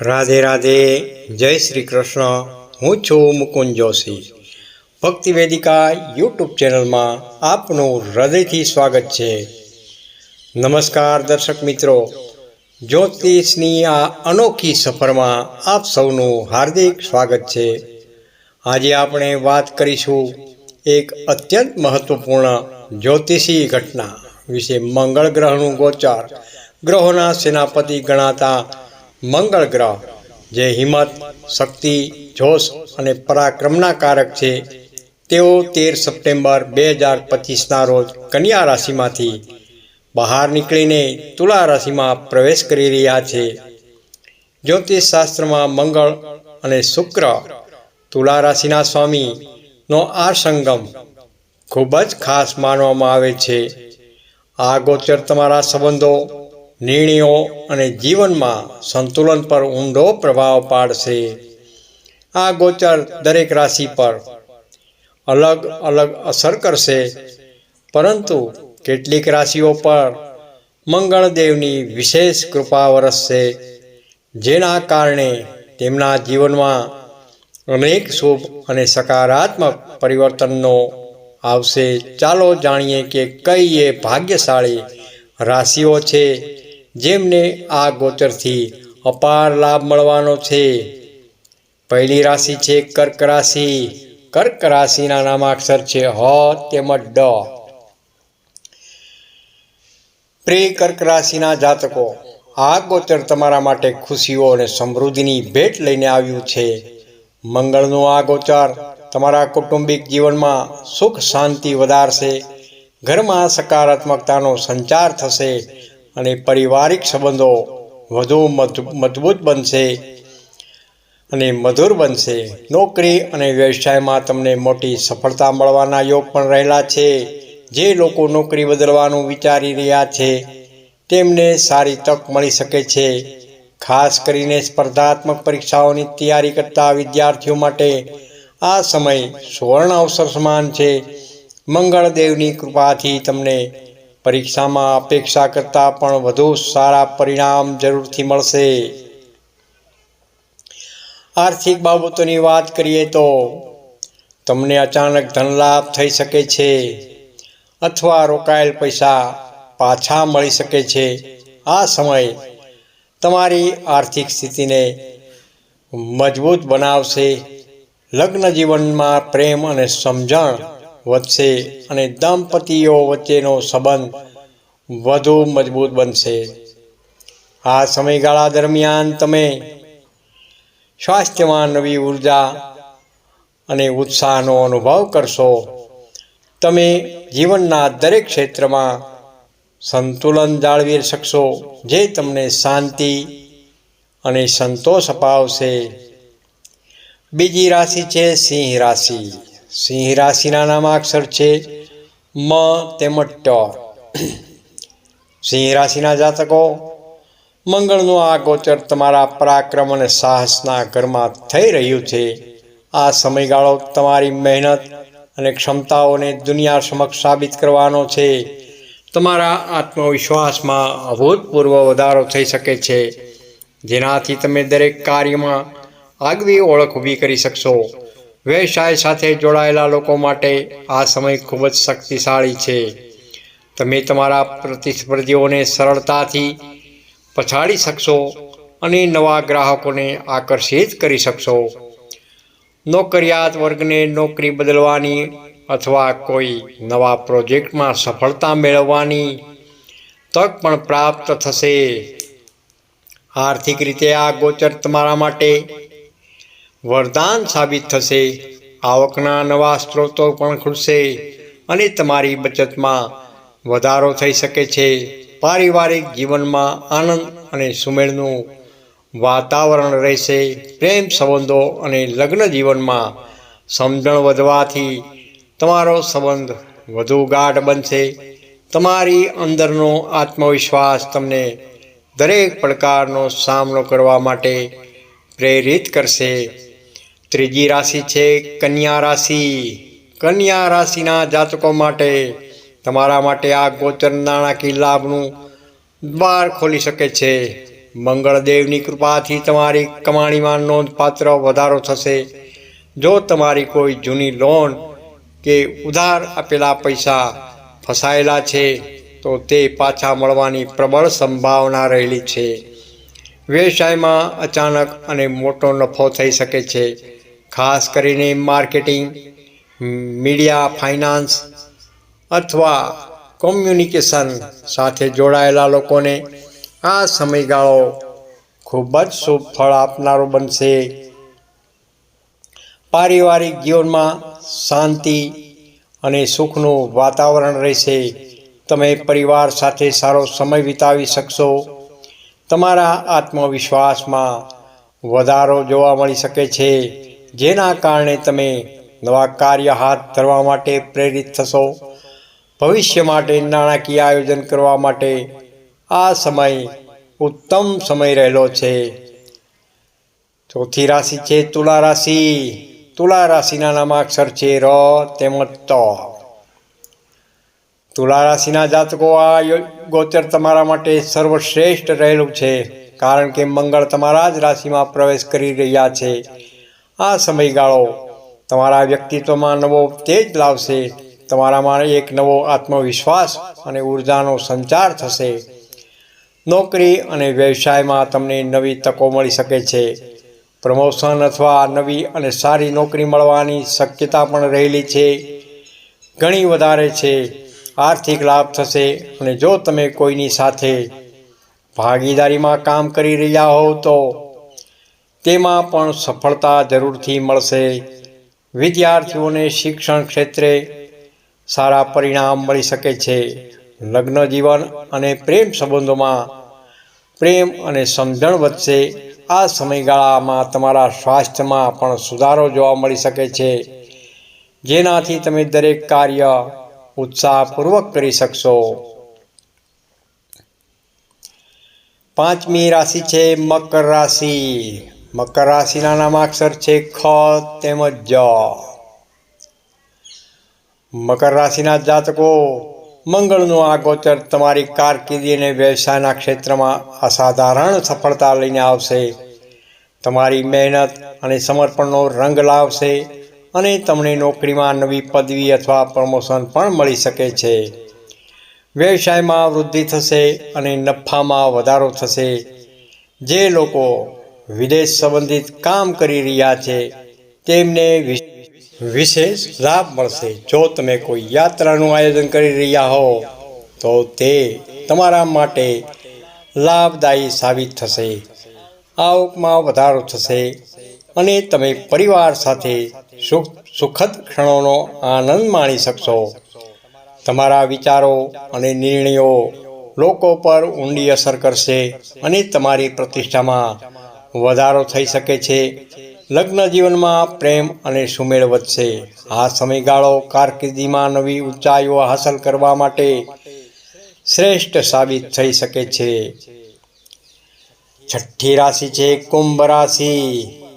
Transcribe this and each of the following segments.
રાધે રાધે, જય શ્રી કૃષ્ણ. હું છું મુકુંદ જોશી. ભક્તિ વેદિકા યુટ્યુબ ચેનલમાં આપનું હૃદયથી સ્વાગત છે. નમસ્કાર દર્શક મિત્રો. જ્યોતિષની આ અનોખી સફરમાં આપ સૌનું હાર્દિક સ્વાગત છે. આજે આપણે વાત કરીશું એક અત્યંત મહત્વપૂર્ણ જ્યોતિષી ઘટના વિશે મંગળ ગ્રહનું ગોચર. ગ્રહોના સેનાપતિ ગણાતા મંગળ ગ્રહ, જે હિંમત, શક્તિ, જોશ અને પરાક્રમના કારક છે, તેઓ તેર સપ્ટેમ્બર બે હજાર પચીસના રોજ કન્યા રાશિમાંથી બહાર નીકળીને તુલા રાશિમાં પ્રવેશ કરી રહ્યા છે. જ્યોતિષશાસ્ત્રમાં મંગળ અને શુક્ર તુલા રાશિના સ્વામીનો આ સંગમ ખૂબ જ ખાસ માનવામાં આવે છે. આ ગોચર તમારા સંબંધો નિર્ણયો અને જીવનમાં સંતુલન પર ઊંડો પ્રભાવ પાડશે. આ ગોચર દરેક રાશિ પર અલગ અલગ અસર કરશે. પરંતુ કેટલીક રાશિઓ પર મંગળદેવની વિશેષ કૃપા વરસશે, જેના કારણે તેમના જીવનમાં અનેક શુભ અને સકારાત્મક પરિવર્તનનો આવશે. ચાલો જાણીએ કે કઈ એ ભાગ્યશાળી રાશિઓ છે જેમને આ ગોચરથી અપાર લાભ મળવાનો છે. પહેલી રાશિ છે કર્ક રાશિ. કર્ક રાશિના નામાક્ષર છે હ તેમજ ડ. પ્રિય કર્ક રાશિના જાતકો, આ ગોચર તમારા માટે ખુશીઓ અને સમૃદ્ધિની ભેટ લઈને આવ્યું છે. મંગળનું આ ગોચર તમારા કૌટુંબિક જીવનમાં સુખ શાંતિ વધારશે. ઘરમાં સકારાત્મકતાનો સંચાર થશે. અને પારિવારિક સંબંધો વધુ મજબૂત બનશે અને મધુર બનશે. નોકરી અને વ્યવસાયમાં તમને મોટી સફળતા મળવાના યોગ પણ રહેલા છે. જે લોકો નોકરી બદલવાનું વિચારી રહ્યા છે, તેમને સારી તક મળી શકે છે. ખાસ કરીને સ્પર્ધાત્મક પરીક્ષાઓની તૈયારી કરતા વિદ્યાર્થીઓ માટે આ સમય સુવર્ણ અવસર સમાન છે. મંગળદેવની કૃપાથી તમને પરીક્ષામાં અપેક્ષા કરતાં પણ વધુ સારા પરિણામ જરૂરથી મળશે. આર્થિક બાબતોની વાત કરીએ તો તમને અચાનક ધનલાભ થઈ શકે છે અથવા રોકાયેલ પૈસા પાછા મળી શકે છે. આ સમય તમારી આર્થિક સ્થિતિને મજબૂત બનાવશે. લગ્ન જીવનમાં પ્રેમ અને સમજણ વધશે અને દંપતીઓ વચ્ચેનો સંબંધ વધુ મજબૂત બનશે. આ સમયગાળા દરમિયાન તમે સ્વાસ્થ્યમાં નવી ઊર્જા અને ઉત્સાહનો અનુભવ કરશો. તમે જીવનના દરેક ક્ષેત્રમાં સંતુલન જાળવી શકશો, જે તમને શાંતિ અને સંતોષ અપાવશે. બીજી રાશિ છે સિંહ રાશિ. સિંહ રાશિના નામાક્ષર છે મ તેમજ ટ. સિંહ રાશિના જાતકો, મંગળનું આ ગોચર તમારા પરાક્રમ અને સાહસના ઘરમાં થઈ રહ્યું છે. આ સમયગાળો તમારી મહેનત અને ક્ષમતાઓને દુનિયા સમક્ષ સાબિત કરવાનો છે. તમારા આત્મવિશ્વાસમાં અભૂતપૂર્વ વધારો થઈ શકે છે. જેનાથી તમે દરેક કાર્યમાં આગવી ઓળખ ઊભી કરી શકશો. વ્યવસાય સાથે જોડાયેલા લોકો માટે આ સમય ખૂબ જ શક્તિશાળી છે. તમે તમારા પ્રતિસ્પર્ધીઓને સરળતાથી પછાડી શકશો અને નવા ગ્રાહકોને આકર્ષિત કરી શકશો. નોકરિયાત વર્ગને નોકરી બદલવાની અથવા કોઈ નવા પ્રોજેક્ટમાં સફળતા મેળવવાની તક પણ પ્રાપ્ત થશે. આર્થિક રીતે આ ગોચર તમારા માટે વરદાન સાબિત થશે. આવકના નવા સ્ત્રોતો પણ ખુલશે અને તમારી બચતમાં વધારો થઈ શકે છે. પારિવારિક જીવનમાં આનંદ અને સુમેળનું વાતાવરણ રહેશે. પ્રેમ સંબંધો અને લગ્ન જીવનમાં સમજણ વધવાથી તમારો સંબંધ વધુ ગાઢ બનશે. તમારી અંદરનો આત્મવિશ્વાસ તમને દરેક પડકારનો સામનો કરવા માટે પ્રેરિત કરશે. ત્રીજી રાશિ છે કન્યા રાશિ. કન્યા રાશિના જાતકો માટે તમારા માટે આ ગોચર નાણાકીય લાભનું દ્વાર ખોલી શકે છે. મંગળદેવની કૃપાથી તમારી કમાણીમાં નોંધપાત્ર વધારો થશે. જો તમારી કોઈ જૂની લોન કે ઉધાર આપેલા પૈસા ફસાયેલા છે, તો તે પાછા મળવાની પ્રબળ સંભાવના રહેલી છે. વ્યવસાયમાં અચાનક અને મોટો નફો થઈ શકે છે. ખાસ કરીને માર્કેટિંગ, મીડિયા, ફાઇનાન્સ અથવા કોમ્યુનિકેશન સાથે જોડાયેલા લોકોને આ સમયગાળો ખૂબ જ શુભ ફળ આપનારો બનશે. પારિવારિક જીવનમાં શાંતિ અને સુખનું વાતાવરણ રહેશે. તમે પરિવાર સાથે સારો સમય વિતાવી શકશો. તમારા આત્મવિશ્વાસમાં વધારો જોવા મળી શકે છે. જેના કારણે તમે નવા કાર્ય હાથ ધરવા માટે પ્રેરિત થશો. ભવિષ્ય માટે નાણાકીય આયોજન કરવા માટે આ સમય ઉત્તમ સમય રહેલો છે. ચોથી રાશિ છે તુલા રાશિ. તુલા રાશિના નામાક્ષર છે ર તેમજ ત. તુલા રાશિના જાતકો આ ગોચર તમારા માટે સર્વશ્રેષ્ઠ રહેલું છે. કારણ કે મંગળ તમારા જ રાશિમાં પ્રવેશ કરી રહ્યા છે. આ સમયગાળો તમારા વ્યક્તિત્વમાં નવો તેજ લાવશે, તમારામાં એક નવો આત્મવિશ્વાસ અને ઉર્જાનો સંચાર થશે. નોકરી અને વ્યવસાયમાં તમને નવી તકો મળી શકે છે. પ્રમોશન અથવા નવી અને સારી નોકરી મળવાની શક્યતા પણ રહેલી છે. ઘણી વધારે છે. આર્થિક લાભ થશે અને જો તમે કોઈની સાથે ભાગીદારીમાં કામ કરી રહ્યા હોવ તો તેમાં પણ સફળતા જરૂરથી મળશે. વિદ્યાર્થીઓને શિક્ષણ ક્ષેત્રે સારા પરિણામ મળી શકે છે. લગ્ન જીવન અને પ્રેમ સંબંધોમાં પ્રેમ અને સમજણ વધશે. આ સમયગાળામાં તમારા સ્વાસ્થ્યમાં પણ સુધારો જોવા મળી શકે છે. જેનાથી તમે દરેક કાર્ય ઉત્સાહપૂર્વક કરી શકશો. પાંચમી રાશિ છે મકર રાશિ. મકર રાશિના નામાક્ષર છે ખ તેમજ જ. મકર રાશિના જાતકો, મંગળનું આ ગોચર તમારી કારકિર્દી અને વ્યવસાયના ક્ષેત્રમાં અસાધારણ સફળતા લઈને આવશે. તમારી મહેનત અને સમર્પણનો રંગ લાવશે અને તમને નોકરીમાં નવી પદવી અથવા પ્રમોશન પણ મળી શકે છે. વ્યવસાયમાં વૃદ્ધિ થશે અને નફામાં વધારો થશે. જે લોકો વિદેશ સંબંધિત કામ કરી રહ્યા છે, તેમને વિશેષ લાભ મળશે. જો તમે કોઈ યાત્રાનું આયોજન કરી રહ્યા હો, તો તે તમારા માટે લાભદાયી સાબિત થશે. આવકમાં વધારો થશે અને તમે પરિવાર સાથે સુખ, સુખદ ક્ષણોનો આનંદ માણી શકશો. તમારા વિચારો અને નિર્ણયો લોકો પર ઊંડી અસર કરશે અને તમારી પ્રતિષ્ઠામાં વધારો થઈ શકે છે. લગ્ન જીવનમાં પ્રેમ અને સુમેળ વધશે. આ સમયગાળો કારકિર્દીમાં નવી ઊંચાઈઓ હાંસલ કરવા માટે શ્રેષ્ઠ સાબિત થઈ શકે છે. છઠ્ઠી રાશિ છે કુંભ રાશિ.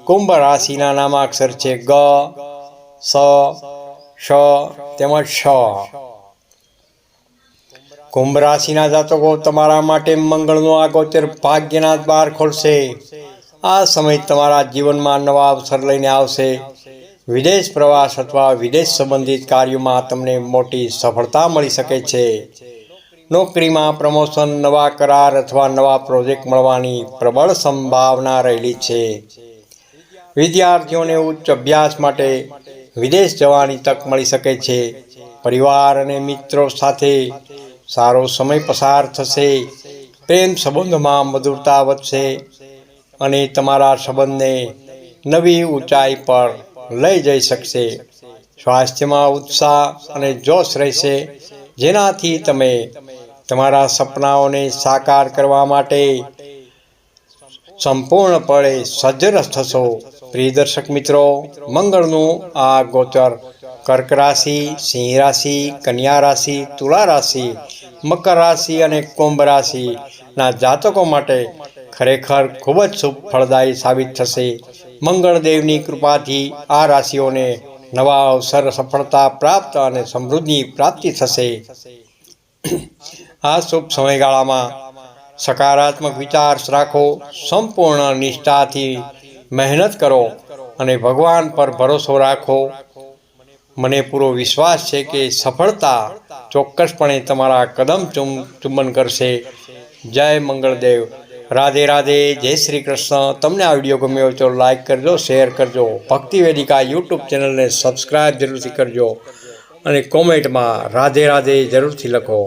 કુંભ રાશિના નામાક્ષર છે ગ, સ શ તેમજ શ કુંભ રાશિના જાતકો તમારા માટે મંગળનો આગોચર ભાગ્યના દ્વાર ખોલશે. આ સમય તમારા જીવનમાં નવા અવસર લઈને આવશે. વિદેશ પ્રવાસ અથવા વિદેશ સંબંધિત કાર્યોમાં તમને મોટી સફળતા મળી શકે છે. નોકરીમાં પ્રમોશન, નવા કરાર અથવા નવા પ્રોજેક્ટ મળવાની પ્રબળ સંભાવના રહેલી છે. વિદ્યાર્થીઓને ઉચ્ચ અભ્યાસ માટે વિદેશ જવાની તક મળી શકે છે. પરિવાર અને મિત્રો સાથે સારો સમય પસાર થશે. પ્રેમ સંબંધમાં મધુરતા વધશે. અને તમારા સંબંધને નવી ઊંચાઈ પર લઈ જઈ શકશે. સ્વાસ્થ્યમાં ઉત્સાહ અને જોશ રહેશે. જેનાથી તમે તમારા સપનાઓને સાકાર કરવા માટે સંપૂર્ણપણે સજ્જ થશો. પ્રિય દર્શક મિત્રો, મંગળનું આ ગોચર કર્ક રાશિ, સિંહ રાશિ, કન્યા રાશિ, તુલા રાશિ, મકર રાશિ અને કુંભ રાશિના જાતકો માટે ખરેખર ખૂબ જ શુભ ફળદાયી સાબિત થશે. મંગળદેવની કૃપાથી આ રાશિઓને નવા અવસર સફળતા પ્રાપ્ત અને સમૃદ્ધિ પ્રાપ્તિ થશે. આ શુભ સમયગાળામાં સકારાત્મક વિચાર રાખો, સંપૂર્ણ નિષ્ઠાથી મહેનત કરો અને ભગવાન પર ભરોસો રાખો. મને પૂરો વિશ્વાસ છે કે સફળતા ચોક્કસપણે તમારા કદમ ચુંબન કરશે. જય મંગળદેવ. રાધે રાધે, જય શ્રી કૃષ્ણ. તમને આ વીડિયો ગમ્યો તો લાઈક કરજો, શેર કરજો. ભક્તિ વેદિકા યુટ્યુબ ચેનલને સબસ્ક્રાઈબ જરૂરથી કરજો અને કોમેન્ટમાં રાધે રાધે જરૂરથી લખો.